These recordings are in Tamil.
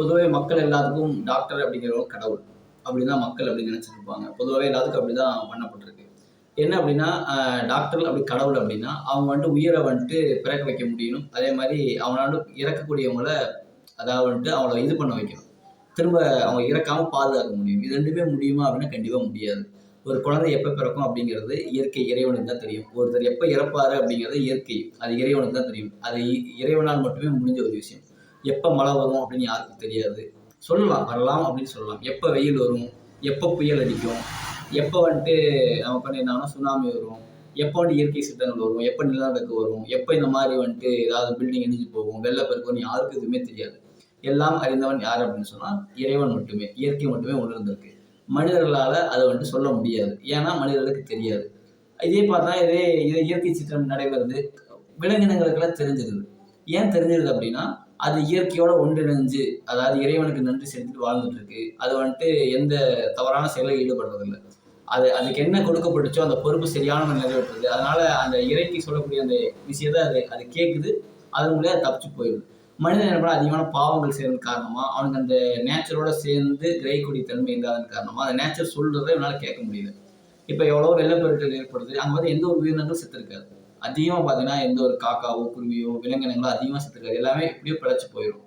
பொதுவாகவே மக்கள் எல்லாத்துக்கும் டாக்டர் அப்படிங்கிறவங்க கடவுள். அப்படின்னு தான் மக்கள் அப்படி நினச்சிருப்பாங்க பொதுவாகவே எல்லாத்துக்கும் அப்படி தான் பண்ணப்பட்டிருக்கு. என்ன அப்படின்னா டாக்டர் அப்படி கடவுள் அப்படின்னா அவங்க வந்துட்டு உயிரை வந்துட்டு பிறக்க வைக்க முடியணும். அதே மாதிரி அவனால இறக்கக்கூடியவங்கள அதாவது வந்துட்டு அவங்கள இது பண்ண வைக்கணும். திரும்ப அவங்க இறக்காமல் பாதுகாக்க முடியும். இது ரெண்டுமே முடியுமா அப்படின்னா கண்டிப்பாக முடியாது. ஒரு குழந்தை எப்போ பிறக்கும் அப்படிங்கிறது இயற்கை இறைவனுக்கு தான் தெரியும். ஒருத்தர் எப்போ இறப்பாரு அப்படிங்கிறது இயற்கை. அது இறைவனுக்கு தான் தெரியும். அது இ- இறைவனால் மட்டுமே முடிஞ்ச ஒரு விஷயம். எப்போ மழை வரும் அப்படின்னு யாருக்கும் தெரியாது. சொல்லலாம் வரலாம் அப்படின்னு சொல்லலாம். எப்போ வெயில் வரும் எப்போ புயல் அடிக்கும் எப்போ வந்துட்டு நமக்கு வந்து என்னன்னா சுனாமி வரும் எப்போ வந்து இயற்கை சித்தங்கள் வரும் எப்போ நிலநடுக்கு வரும் எப்போ இந்த மாதிரி வந்துட்டு ஏதாவது பில்டிங் இடிஞ்சு போகும் வெள்ளப்பெருக்கும் யாருக்கு எதுவுமே தெரியாது. எல்லாம் அறிந்தவன் யார் அப்படின்னு சொன்னால் இறைவன் மட்டுமே இயற்கை மட்டுமே உணர்ந்திருக்கு. மனிதர்களால் அதை வந்துட்டு சொல்ல முடியாது. ஏன்னா மனிதர்களுக்கு தெரியாது. இதே பார்த்தா இதே இதே இயற்கை சித்திரம் நடைபெறுது. விலங்கினங்களுக்கெல்லாம் தெரிஞ்சிருது. ஏன் தெரிஞ்சிருது அப்படின்னா அது இயற்கையோட ஒன்றிணைஞ்சு அதாவது இறைவனுக்கு நன்றி செலுத்திட்டு வாழ்ந்துட்டு இருக்கு அது வந்துட்டு எந்த தவறான செயலில் ஈடுபடுறதில்லை. அது அதுக்கு என்ன கொடுக்கப்பட்டுச்சோ அந்த பொறுப்பு சரியான நிறைவேற்றுது. அதனால அந்த இறைக்கு சொல்லக்கூடிய அந்த விஷயத்தை அது அது கேட்குது அதன் மூலியம் அது தப்பிச்சு போயிடுது. மனிதன் என்ன அதிகமான பாவங்கள் செய்யறது காரணமா அவனுக்கு அந்த நேச்சரோட சேர்ந்து கிரகிக்கூடிய தன்மை இல்லாதன் காரணமா அந்த நேச்சர் சொல்றதை என்னால் கேட்க முடியல. இப்போ எவ்வளோ வெள்ளப்பெருக்கள் ஏற்படுது. அங்கே வந்து எந்த ஒரு உயிரினங்களும் செத்துருக்காது. அதிகமாக பார்த்தீங்கன்னா எந்த ஒரு காக்காவோ குருவியோ விலங்கினங்களோ அதிகமாக செத்துருக்காது. எல்லாமே எப்படியோ பிழைச்சி போயிடும்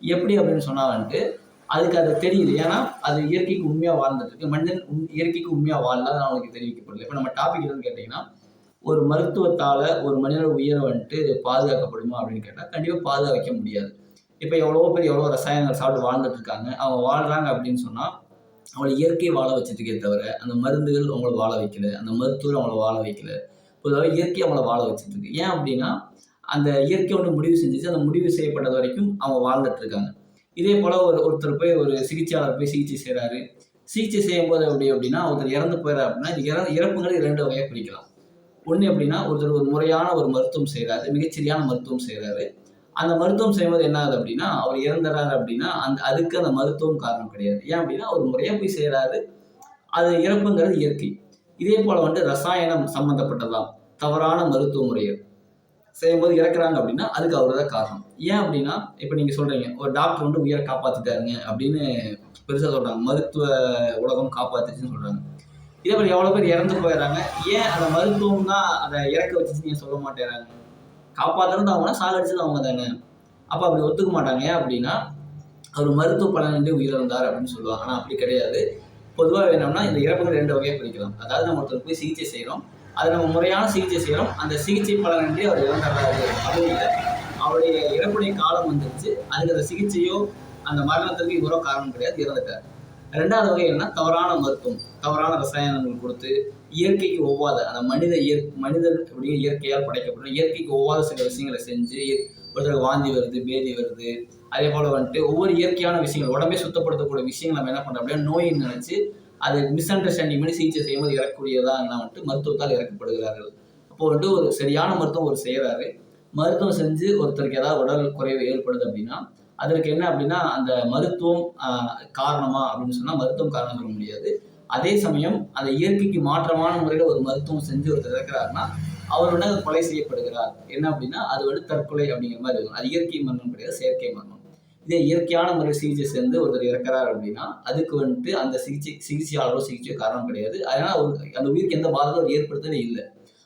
எப்படி அப்படின்னு சொன்னால் வந்துட்டு அதுக்கு அது தெரியுது. ஏன்னா அது இயற்கைக்கு உண்மையாக வாழ்ந்துட்டு இருக்கு மனிதன் உண்- இயற்கைக்கு உண்மையாக வாழல அவனுக்கு தெரிவிக்கப்படல இப்போ நம்ம டாபிக் என்னன்னு கேட்டிங்கன்னா ஒரு மருத்துவத்தால் ஒரு மனிதனோட உயிரை வந்துட்டு பாதுகாக்கப்படுமா அப்படின்னு கேட்டால் கண்டிப்பாக பாதுகாக்க முடியாது. இப்போ எவ்வளோ பேர் எவ்வளோ ரசாயனங்கள் சாப்பிட்டு வாழ்ந்துட்டு இருக்காங்க. அவங்க வாழ்கிறாங்க அப்படின்னு சொன்னால் அவளை இயற்கை வாழ வச்சதுக்கே தவிர அந்த மருந்துகள் அவங்கள வாழ வைக்கல. அந்த மருத்துவர் அவங்கள வாழ வைக்கல. பொதுவாக இயற்கை அவங்கள வாழ வச்சுட்டு இருக்கு ஏன் அப்படின்னா அந்த இயற்கை ஒன்று முடிவு செஞ்சுச்சு. அந்த முடிவு செய்யப்பட்டது வரைக்கும் அவங்க வாழ்ந்துட்டு இருக்காங்க இதே போல் ஒரு ஒருத்தர் போய் ஒரு சிகிச்சையாளர் போய் சிகிச்சை செய்கிறாரு சிகிச்சை செய்யும் போது எப்படி அப்படின்னா ஒருத்தர் இறந்து போயிடறாரு அப்படின்னா இறந்து இற இரண்டு வகையாக பிரிக்கலாம். ஒன்று எப்படின்னா ஒருத்தர் ஒரு முறையான ஒரு மருத்துவம் செய்கிறாரு மிகச்சரியான மருத்துவம் செய்கிறாரு அந்த மருத்துவம் செய்யும்போது என்ன ஆகுது அப்படின்னா அவர் இறந்துறாரு அப்படின்னா அந்த அதுக்கு அந்த மருத்துவம் காரணம் கிடையாது. ஏன் அப்படின்னா ஒரு முறையாக போய் செய்கிறாரு அது இறப்புங்கிறது இயற்கை. இதே போல் வந்துட்டு ரசாயனம் சம்மந்தப்பட்டதாம் தவறான மருத்துவ முறைகள் செய்யும்போது இறக்குறாங்க அப்படின்னா அதுக்கு அவர் தான் காரணம். ஏன் அப்படின்னா இப்போ நீங்கள் சொல்கிறீங்க ஒரு டாக்டர் வந்து உயிரை காப்பாற்றிட்டாருங்க அப்படின்னு பெருசாக சொல்கிறாங்க மருத்துவ உலகம் காப்பாற்றுச்சுன்னு சொல்கிறாங்க இதே போல் எவ்வளோ பேர் இறந்து போயிடுறாங்க. ஏன் அந்த மருத்துவம் தான் அதை இறக்க வச்சு நீங்கள் சொல்ல மாட்டேறாங்க? காப்பாற்றுறது அவங்கன்னா சாகடிச்சது அவங்க தானே அப்போ அப்படி ஒத்துக்க மாட்டாங்க. ஏன் அப்படின்னா அவர் மருத்துவ பலனின்றி உயிரிழந்தார் அப்படின்னு சொல்லுவாங்க. ஆனால் அப்படி கிடையாது. பொதுவாக வேணும்னா இந்த இறப்புகள் ரெண்டு வகையாக பிரிக்கலாம். அதாவது நம்ம ஒருத்தர் போய் சிகிச்சை செய்கிறோம் அது நம்ம முறையான சிகிச்சை செய்கிறோம் அந்த சிகிச்சை பலனின்றி அவர் இறந்துடுறாரு அப்படி இல்லை. அவருடைய இறப்புடைய காலம் வந்துருச்சு. அதுக்கு அந்த சிகிச்சையோ அந்த மரணத்திற்கு இவரோ காரணம் கிடையாது இறந்துட்டார். ரெண்டாவது வகை என்ன தவறான மருத்துவம். தவறான ரசாயனங்கள் கொடுத்து இயற்கைக்கு ஒவ்வாத அந்த மனித இயற் மனிதன் அப்படியே இயற்கையால் படைக்கப்படும். இயற்கைக்கு ஒவ்வாத சில விஷயங்களை செஞ்சு ஒருத்தருக்கு வாந்தி வருது பேதி வருது. அதே போல் வந்துட்டு ஒவ்வொரு இயற்கையான விஷயங்கள் உடம்பே சுத்தப்படுத்தக்கூடிய விஷயங்கள் நம்ம என்ன பண்ணுறோம் அப்படின்னா நோயின்னு நினச்சி அது மிஸ் அண்டர்ஸ்டாண்டிங் பண்ணி சிகிச்சை செய்யும்போது இறக்கக்கூடியதாக வந்துட்டு மருத்துவத்தால் இறக்கப்படுகிறார்கள். அப்போ வந்துட்டு ஒரு சரியான மருத்துவம் ஒரு செய்கிறாரு மருத்துவம் செஞ்சு ஒருத்தருக்கு ஏதாவது உடல் குறைவு ஏற்படுது அப்படின்னா அதற்கு என்ன அப்படின்னா அந்த மருத்துவம் காரணமா அப்படின்னு சொன்னால் மருத்துவம் காரணம் சொல்ல முடியாது. அதே சமயம் அந்த இயற்கைக்கு மாற்றமான முறையில் ஒரு மருத்துவம் செஞ்சு ஒருத்தர் இறக்கிறாருன்னா அவர் வந்து கொலை செய்யப்படுகிறார். என்ன அப்படின்னா அது வந்து தற்கொலை அப்படிங்கிற மாதிரி இருக்கும். அது இயற்கை மரணம் கிடையாது செயற்கை மரணம். இதே இயற்கையான முறை சிகிச்சை செஞ்சு ஒருத்தர் இறக்கிறார் அப்படின்னா அதுக்கு வந்துட்டு அந்த சிகிச்சை சிகிச்சையாளரோ சிகிச்சை காரணம் கிடையாது. அதனால அவர் அந்த உயிருக்கு எந்த பாதகம் அவர் ஏற்படுத்தவே இல்லை.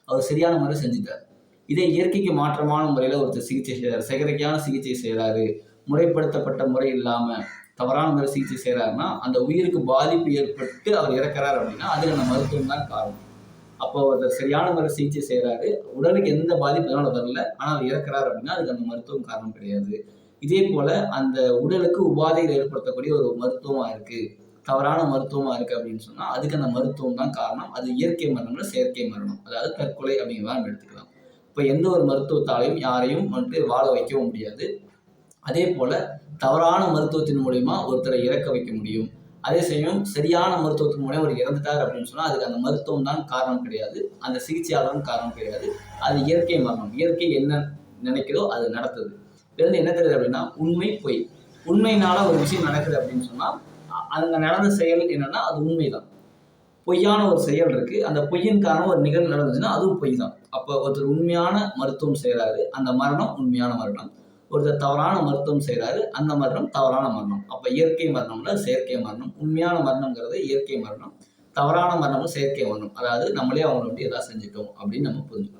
அவர் சரியான முறை செஞ்சுட்டார். இதே இயற்கைக்கு மாற்றமான முறையில் ஒருத்தர் சிகிச்சை செய்கிறார் செயற்கையான சிகிச்சை செய்கிறாரு முறைப்படுத்தப்பட்ட முறை இல்லாமல் தவறான முறை சிகிச்சை செய்கிறாருன்னா அந்த உயிருக்கு பாதிப்பு ஏற்பட்டு அவர் இறக்கிறார் அப்படின்னா அதுக்கு அந்த மருத்துவம் தான் காரணம். அப்போ ஒருத்தர் சரியான முறை சிகிச்சை செய்கிறாரு உடலுக்கு எந்த பாதிப்பு அதனால் வரல. ஆனால் அவர் இறக்கிறார் அப்படின்னா அதுக்கு அந்த மருத்துவம் காரணம் கிடையாது. இதே போல அந்த உடலுக்கு உபாதைகள் ஏற்படுத்தக்கூடிய ஒரு மருத்துவமா இருக்கு. தவறான மருத்துவமா இருக்கு அப்படின்னு சொன்னா அதுக்கு அந்த மருத்துவம் தான் காரணம். அது இயற்கை மரணம்ல செயற்கை மரணம் அதாவது தற்கொலை அப்படிங்கிறத நம்ம எடுத்துக்கலாம். இப்போ எந்த ஒரு மருத்துவத்தாலையும் யாரையும் வந்துட்டு வாழ வைக்கவும் முடியாது. அதே போல தவறான மருத்துவத்தின் மூலியமா ஒருத்தரை இறக்க வைக்க முடியும். அதே சமயம் சரியான மருத்துவத்தின் மூலியம் அவர் இறந்துட்டார் அப்படின்னு சொன்னால் அதுக்கு அந்த மருத்துவம் தான் காரணம் கிடையாது. அந்த சிகிச்சையாளரும் காரணம் கிடையாது. அது இயற்கை மரணம் இயற்கை என்ன நினைக்கிறதோ அது நடத்துது. இதுலேருந்து என்ன தெரியுது அப்படின்னா உண்மை பொய். உண்மையினால ஒரு விஷயம் நடக்குது அப்படின்னு சொன்னால் அங்கே நடந்த செயல் என்னன்னா அது உண்மைதான். பொய்யான ஒரு செயல் இருக்கு. அந்த பொய்யின் காரணம் ஒரு நிகழ்வு நடந்துச்சுன்னா அதுவும் பொய் தான் அப்போ ஒருத்தர் உண்மையான மருத்துவம் செய்கிறாரு அந்த மரணம் உண்மையான மரணம். ஒருத்தர் தவறான மருத்துவம் செய்கிறாரு அந்த மரணம் தவறான மரணம். அப்போ இயற்கை மரணம்ல செயற்கை மரணம். உண்மையான மரணங்கிறது இயற்கை மரணம். தவறான மரணமும் செயற்கை மரணம். அதாவது நம்மளே அவங்களை வந்து எதாவது செஞ்சுட்டோம் அப்படின்னு நம்ம புரிஞ்சுக்கணும்.